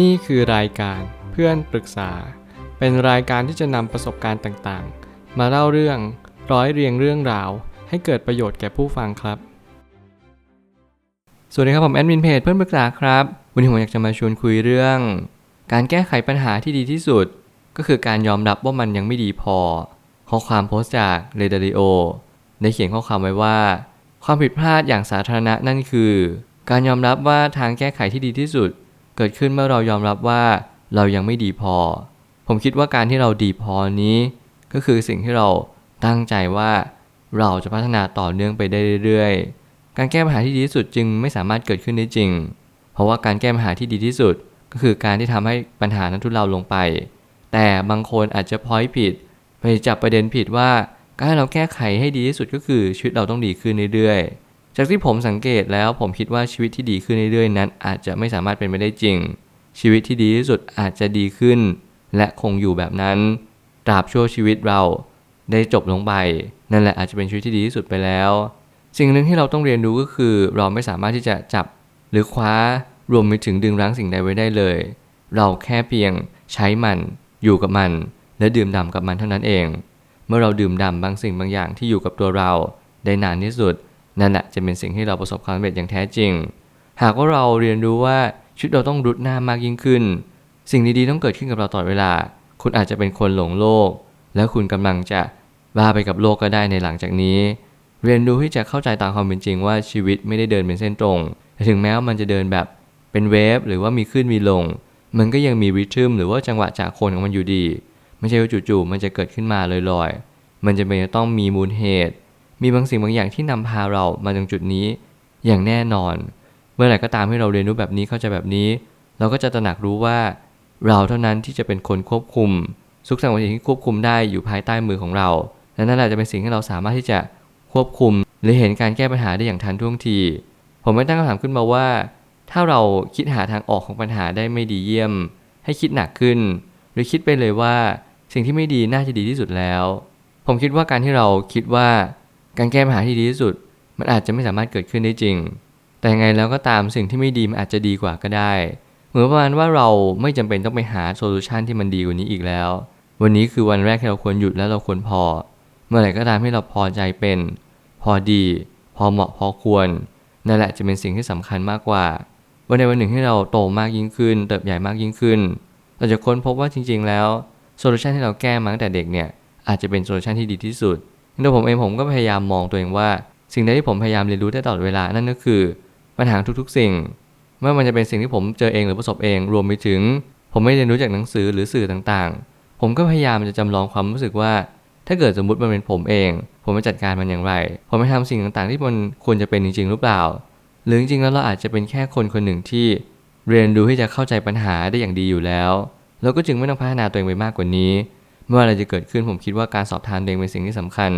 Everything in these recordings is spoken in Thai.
นี่คือรายการเพื่อนปรึกษา เป็นรายการที่จะนำประสบการณ์ต่างๆ มาเล่าเรื่องร้อยเรียงเรื่องราว ให้เกิดประโยชน์แก่ผู้ฟังครับ สวัสดีครับผมแอดมินเพจเพื่อนปรึกษาครับ วันนี้ผมอยากจะมาชวนคุยเรื่อง การแก้ไขปัญหาที่ดีที่สุด ก็คือการยอมรับว่ามันยังไม่ดีพอ ข้อความโพสต์จากเรเดริโอได้เขียนข้อความไว้ว่า ความผิดพลาดอย่างสาธารณะนั่นคือ การยอมรับว่าทางแก้ไขที่ดีที่สุด เกิดขึ้นเมื่อเรายอมรับว่าเรายังไม่ดีพอ ผมคิดว่าการที่เราดีพอนี้ ก็คือสิ่งที่เราตั้งใจว่าเราจะพัฒนาต่อเนื่องไปได้เรื่อยๆ การแก้ปัญหาที่ดีที่สุดจึงไม่สามารถเกิดขึ้นได้จริง เพราะว่าการแก้ปัญหาที่ดีที่สุด ก็คือการที่ทำให้ปัญหานั้นทุเลาลงไป แต่บางคนอาจจะพอยผิด ไปจับประเด็นผิดว่า การให้เราแก้ไขให้ดีที่สุดก็คือชีวิตเราต้องดีขึ้นเรื่อยๆ จากที่ผมสังเกตแล้วผมคิดว่าชีวิตที่ดีขึ้นเรื่อยๆนั้น อาจจะไม่สามารถเป็นไปได้จริง ชีวิตที่ดีที่สุดอาจจะดีขึ้น และคงอยู่แบบนั้นตราบชั่วชีวิตเราได้จบลงไป นั่นแหละอาจจะเป็นชีวิตที่ดีที่สุดไปแล้ว สิ่งหนึ่งที่เราต้องเรียนรู้ก็คือ เราไม่สามารถที่จะจับหรือคว้ารวมไปถึงดึงรั้งสิ่งใดไว้ได้เลย เราแค่เพียงใช้มัน อยู่กับมัน และดื่มด่ำกับมันเท่านั้นเอง เมื่อเราดื่มด่ำบางสิ่งบางอย่างที่อยู่กับตัวเรา ได้นานที่สุด นั่นแหละจะเป็นสิ่งที่เราประสบความสำเร็จอย่างแท้จริง หากว่าเราเรียนรู้ว่าชีวิตเราต้องรุดหน้ามากยิ่งขึ้น สิ่งดีๆต้องเกิดขึ้นกับเราตลอดเวลา คุณอาจจะเป็นคนหลงโลก และคุณกำลังจะบ้าไปกับโลกก็ได้ในหลังจากนี้ เรียนรู้ที่จะเข้าใจตามความเป็นจริงว่าชีวิตไม่ได้เดินเป็นเส้นตรงแต่ถึงแม้ว่ามันจะเดินแบบเป็นเวฟหรือว่ามีขึ้นมีลง มันก็ยังมีริทึมหรือว่าจังหวะจากโคนของมันอยู่ดี ไม่ใช่ว่าจู่ๆมันจะเกิดขึ้นมาลอยๆ มันจะเป็นต้องมีมูลเหตุ มีบางสิ่งบางอย่างที่นำพาเรามาถึงจุดนี้ อย่างแน่นอน เมื่อไหร่ก็ตามให้เราเรียนรู้แบบนี้เข้าใจแบบนี้ เราก็จะตระหนักรู้ว่า เราเท่านั้นที่จะเป็นคนควบคุมทุกสิ่งทุกอย่างที่ควบคุมได้อยู่ภายใต้มือของเราและนั่นแหละจะเป็นสิ่งที่เราสามารถที่จะควบคุม หรือเห็นการแก้ปัญหาได้อย่างทันท่วงที ผมไม่ตั้งคำถามขึ้นมาว่า ถ้าเราคิดหาทางออกของปัญหาได้ไม่ดีเยี่ยม ให้คิดหนักขึ้น หรือคิดไปเลยว่าสิ่งที่ไม่ดีน่าจะดีที่สุดแล้ว ผมคิดว่าการที่เราคิดว่า การแก้ปัญหาที่ดีที่สุด มันอาจจะไม่สามารถเกิดขึ้นได้จริง แต่ยังไงแล้วก็ตามสิ่งที่ไม่ดีมันอาจจะดีกว่าก็ได้ เหมือนประมาณว่าเราไม่จำเป็นต้องไปหาโซลูชันที่มันดีกว่านี้อีกแล้ว วันนี้คือวันแรกที่เราควรหยุดและเราควรพอ เมื่อไหร่ก็ตามให้เราพอใจเป็น พอดี พอเหมาะพอควรนั่นแหละจะเป็นสิ่งที่สำคัญมากกว่าวันในวันหนึ่งที่เราโตมากยิ่งขึ้น เติบใหญ่มากยิ่งขึ้น เราจะค้นพบว่าจริง ๆ แล้วโซลูชันที่เราแก้มาตั้งแต่เด็กเนี่ยอาจจะเป็นโซลูชันที่ดีที่สุด ตัวผมเองผมก็พยายามมองตัวเองว่า สิ่งใดที่ผมพยายามเรียนรู้ได้ตลอดเวลานั่นก็คือปัญหาทุกๆ สิ่งไม่ว่ามันจะเป็นสิ่งที่ผมเจอเองหรือประสบเองรวมไปถึง ผมไม่เรียนรู้จากหนังสือหรือสื่อต่างๆ ผมก็พยายามจะจำลองความรู้สึกว่า ถ้าเกิดสมมติมันเป็นผมเอง ผมจะจัดการมันอย่างไร ผมจะทำสิ่งต่างๆ ที่มันควรจะเป็นจริงๆหรือเปล่า หรือจริงๆแล้วเราอาจจะเป็นแค่คนคนหนึ่งที่เรียนรู้ที่จะเข้าใจปัญหาได้อย่างดีอยู่แล้ว เราก็จึงไม่ต้องพัฒนาตัวเองไปมากกว่านี้ เมื่ออะไรจะเกิดขึ้นผมคิดว่าการสอบทานเองเป็นสิ่งที่สำคัญ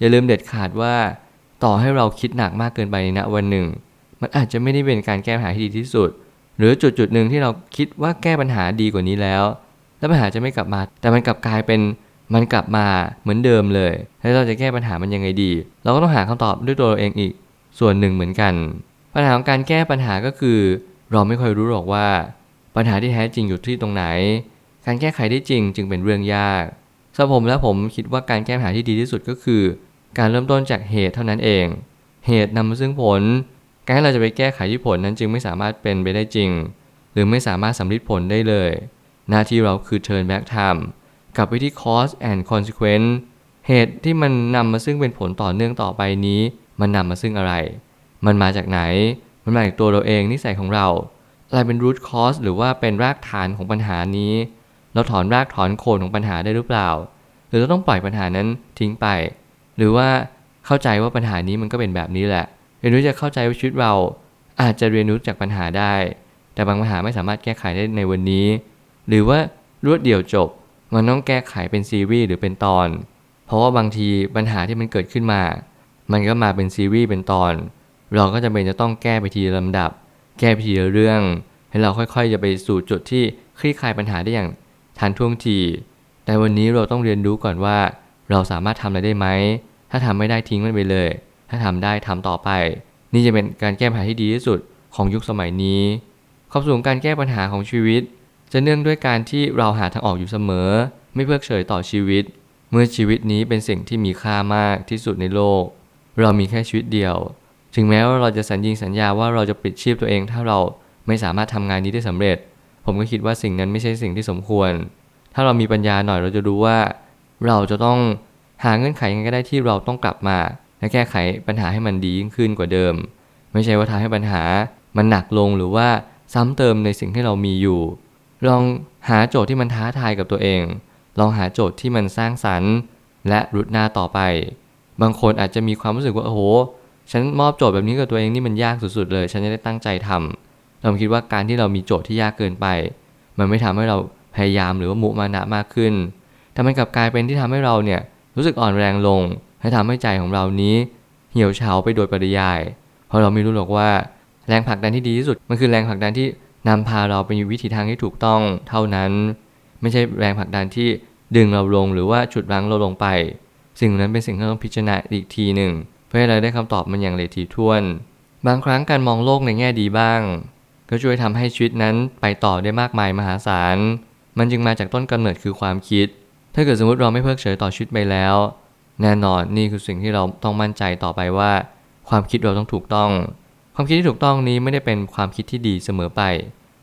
อย่าลืมเด็ดขาดว่า ต่อให้เราคิดหนักมากเกินไปในณวันหนึ่ง มันอาจจะไม่ได้เป็นการแก้ปัญหาที่ดีที่สุด หรือจุดจุดหนึ่งที่เราคิดว่าแก้ปัญหาดีกว่านี้แล้ว แล้วปัญหาจะไม่กลับมา แต่มันกลับกลายเป็นมันกลับมาเหมือนเดิมเลย แล้วเราจะแก้ปัญหามันยังไงดี เราก็ต้องหาคำตอบด้วยตัวเราเองอีกส่วนหนึ่งเหมือนกัน ปัญหาของการแก้ปัญหาก็คือ เราไม่ค่อยรู้หรอกว่า ปัญหาที่แท้จริงอยู่ที่ตรงไหน การแก้ไขได้จริงจึงเป็นเรื่องยากสำหรับผมและผมคิดว่าการแก้ปัญหาที่ดีที่สุดก็คือ การเริ่มต้นจากเหตุเท่านั้นเอง เหตุนำมาซึ่งผล การที่เราจะไปแก้ไขที่ผลนั้นจึงไม่สามารถเป็นไปได้จริง หรือไม่สามารถสำลิดผลได้เลย หน้าที่เราคือ turn back time กลับไปที่ cause and consequence เหตุที่มันนำมาซึ่งเป็นผลต่อเนื่องต่อไปนี้ มันนำมาซึ่งอะไร มันมาจากไหน มันมาจากตัวเราเองนิสัยของเราอะไรเป็น root cause หรือว่าเป็นรากฐานของปัญหานี้ เราถอนรากถอนโคนของปัญหาได้หรือเปล่า หรือเราต้องปล่อยปัญหานั้นทิ้งไป หรือว่าเข้าใจว่าปัญหานี้มันก็เป็นแบบนี้แหละ เรียนรู้จะเข้าใจว่าชีวิตเราอาจจะเรียนรู้จากปัญหาได้ แต่บางปัญหาไม่สามารถแก้ไขได้ในวันนี้ หรือว่ารวดเดียวจบ มันต้องแก้ไขเป็นซีรีส์หรือเป็นตอน เพราะว่าบางทีปัญหาที่มันเกิดขึ้นมา มันก็มาเป็นซีรีส์เป็นตอน เราก็จะเป็นจะต้องแก้ไปทีลำดับ แก้ไปทีเรื่อง ให้เราค่อยๆ จะไปสู่จุดที่คลี่คลายปัญหาได้อย่าง ทันท่วงทีแต่วันนี้เราต้องเรียนรู้ก่อนว่า เราสามารถทำอะไรได้ไหม ถ้าทำไม่ได้ทิ้งมันไปเลย ถ้าทำได้ทำต่อไป นี่จะเป็นการแก้ปัญหาที่ดีที่สุดของยุคสมัยนี้ผความสูงการแก้ปัญหาของชีวิต จะเนื่องด้วยการที่เราหาทางออกอยู่เสมอ ไม่เพิกเฉยต่อชีวิต เมื่อชีวิตนี้เป็นสิ่งที่มีค่ามากที่สุดในโลก เรามีแค่ชีวิตเดียว ถึงแม้ว่าเราจะสัญญิงสัญญาว่าเราจะปิดชีพตัวเอง ถ้าเราไม่สามารถทำงานนี้ได้สำเร็จ ผมก็คิดว่าสิ่งนั้นไม่ใช่สิ่งที่สมควร ถ้าเรามีปัญญาหน่อยเราจะรู้ว่า เราจะต้องหาเงื่อนไขยังไงก็ได้ที่เราต้องกลับมา และแก้ไขปัญหาให้มันดียิ่งขึ้นกว่าเดิม ไม่ใช่ว่าทำให้ปัญหามันหนักลงหรือว่าซ้ำเติมในสิ่งที่เรามีอยู่ ลองหาโจทย์ที่มันท้าทายกับตัวเอง ลองหาโจทย์ที่มันสร้างสรรค์ และรุดหน้าต่อไป บางคนอาจจะมีความรู้สึกว่าโอ้โห ฉันมอบโจทย์แบบนี้กับตัวเองนี่มันยากสุดๆเลย ฉันจะได้ตั้งใจทำ เราคิดว่าการที่เรามีโจทย์ที่ยากเกินไป มันไม่ทำให้เราพยายามหรือว่ามุมานะมากขึ้นแต่มันกลับกลายเป็นที่ทำให้เราเนี่ยรู้สึกอ่อนแรงลงให้ทำให้ใจของเรานี้ เหี่ยวเฉาไปโดยปริยาย เพราะเราไม่รู้หรอกว่า แรงผลักดันที่ดีที่สุด มันคือแรงผลักดันที่นำพาเราไปวิถีทางที่ถูกต้องเท่านั้น ไม่ใช่แรงผลักดันที่ดึงเราลงหรือว่าฉุดรั้งเราลงไป สิ่งนั้นเป็นสิ่งที่เราต้องพิจารณาอีกทีหนึ่ง เพื่อให้เราได้คำตอบมันอย่างละเอียดถี่ถ้วน บางครั้งการมองโลกในแง่ดีบ้าง ก็ช่วยทำให้ชีวิตนั้นไปต่อได้มากมายมหาศาล มันจึงมาจากต้นกำเนิดคือความคิด ถ้าเกิดสมมติเราไม่เพิกเฉยต่อชีวิตไปแล้ว แน่นอนนี่คือสิ่งที่เราต้องมั่นใจต่อไปว่า ความคิดเราต้องถูกต้อง ความคิดที่ถูกต้องนี้ไม่ได้เป็นความคิดที่ดีเสมอไป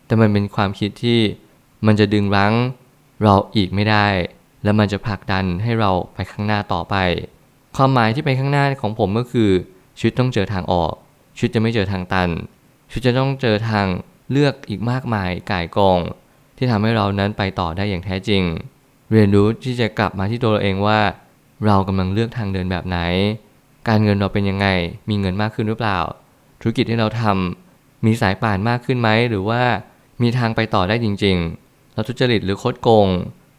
แต่มันเป็นความคิดที่มันจะดึงรั้งเราอีกไม่ได้ และมันจะผลักดันให้เราไปข้างหน้าต่อไป ความหมายที่ไปข้างหน้าของผมก็คือชีวิตต้องเจอทางออกชีวิตจะไม่เจอทางตัน ชีวิตจะต้องเจอทางเลือกอีกมากมายก่ายกอง ที่ทำให้เรานั้นไปต่อได้อย่างแท้จริง เรียนรู้ที่จะกลับมาที่ตัวเราเองว่า เรากำลังเลือกทางเดินแบบไหน การเงินเราเป็นยังไง มีเงินมากขึ้นหรือเปล่า ธุรกิจที่เราทำมีสายป่านมากขึ้นไหมหรือว่ามีทางไปต่อได้จริง ๆ เราทุจริตหรือคดโกง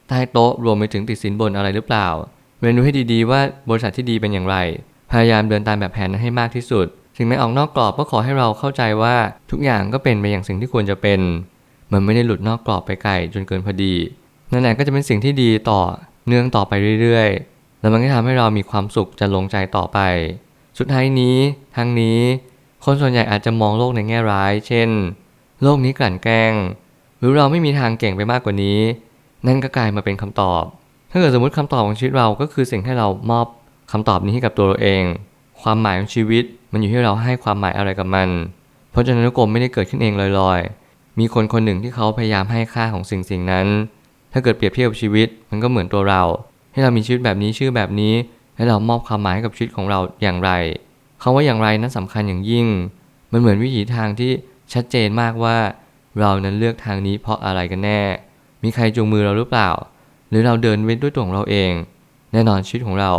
ใต้โต๊ะรวมไปถึงติดสินบนอะไรหรือเปล่า เรียนรู้ให้ดีๆ ว่าบริษัทที่ดีเป็นอย่างไร พยายามเดินตามแบบแผนนั้นให้มากที่สุด ถึงแม้ออกนอกกรอบก็ขอให้เราเข้าใจว่าทุกอย่างก็เป็นไปอย่างสิ่งที่ควรจะเป็น มันไม่ได้หลุดนอกกรอบไปไกลจนเกินพอดี นั่นแหละก็จะเป็นสิ่งที่ดีต่อเนื่องต่อไปเรื่อยๆ แล้วมันก็ทำให้เรามีความสุขจะลงใจต่อไป สุดท้ายนี้ทั้งนี้ คนส่วนใหญ่อาจจะมองโลกในแง่ร้าย เช่น โลกนี้กลั่นแกล้ง หรือเราไม่มีทางเก่งไปมากกว่านี้ นั่นก็กลายมาเป็นคำตอบ ถ้าเกิดสมมติคำตอบของชีวิตเราก็คือสิ่งให้เรามอบคำตอบนี้ให้กับตัวเราเอง ความหมายของชีวิตมันอยู่ที่เราให้ความหมายอะไรกับมัน เพราะฉะนั้นกรมไม่ได้เกิดขึ้นเองลอยๆ มีคนคนหนึ่งที่เขาพยายามให้ค่าของสิ่งสิ่งนั้น ถ้าเกิดเปรียบเทียบกับชีวิตมันก็เหมือนตัวเรา ให้เรามีชีวิตแบบนี้ชื่อแบบนี้ให้เรามอบความหมายให้กับชีวิตของเราอย่างไรคาว่าอย่างไรนั้นสำคัญอย่างยิ่ง มันเหมือนวิถีทางที่ชัดเจนมากว่า เรานั้นเลือกทางนี้เพราะอะไรกันแน่ มีใครจูงมือเราหรือเปล่า หรือเราเดินเว้นด้วยตัวของเราเอง แน่นอนชีวิตของเรา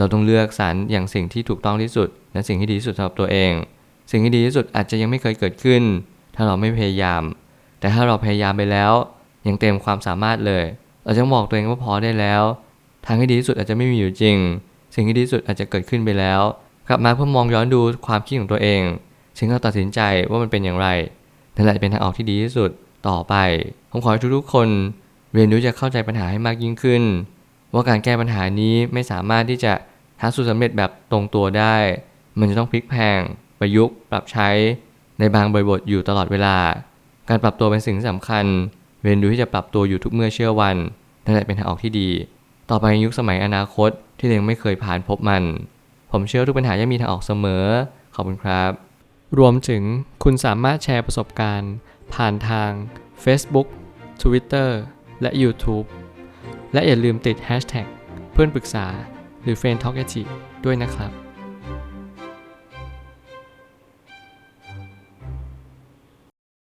เราต้องเลือกสรรอย่างสิ่งที่ถูกต้องที่สุด และสิ่งที่ดีที่สุดสำหรับตัวเอง สิ่งที่ดีที่สุดอาจจะยังไม่เคยเกิดขึ้น ถ้าเราไม่พยายาม แต่ถ้าเราพยายามไปแล้วยังเต็มความสามารถเลย เราจะบอกตัวเองว่าพอได้แล้ว ทางที่ดีที่สุดอาจจะไม่มีอยู่จริง สิ่งที่ดีที่สุดอาจจะเกิดขึ้นไปแล้ว กลับมาเพื่อมองย้อนดูความคิดของตัวเองถึงเราตัดสินใจว่ามันเป็นอย่างไรนั่นแหละจะเป็นทางออกที่ดีที่สุดต่อไป ผมขอให้ทุกๆคน เรียนรู้จะเข้าใจปัญหาให้มากยิ่งขึ้น ว่าการแก้ปัญหานี้ไม่สามารถที่จะ หาสูตรสำเร็จแบบตรงตัวได้ มันจะต้องพลิกแพง ประยุกต์ ปรับใช้ในบางบริบทอยู่ตลอดเวลา การปรับตัวเป็นสิ่งที่สำคัญ เรียนรู้ที่จะปรับตัวอยู่ทุกเมื่อเชื่อวันนั่นแหละเป็นทางออกที่ดี ต่อไปยุคสมัยอนาคตที่เรายังไม่เคยผ่านพบมัน ผมเชื่อทุกปัญหาย่อมมีทางออกเสมอ ขอบคุณครับ รวมถึงคุณสามารถแชร์ประสบการณ์ ผ่านทาง Facebook Twitter และ YouTube และอย่าลืมติด Hashtag เพื่อนปรึกษา หรือ f r ร e n d t a l k ด้วยนะครับ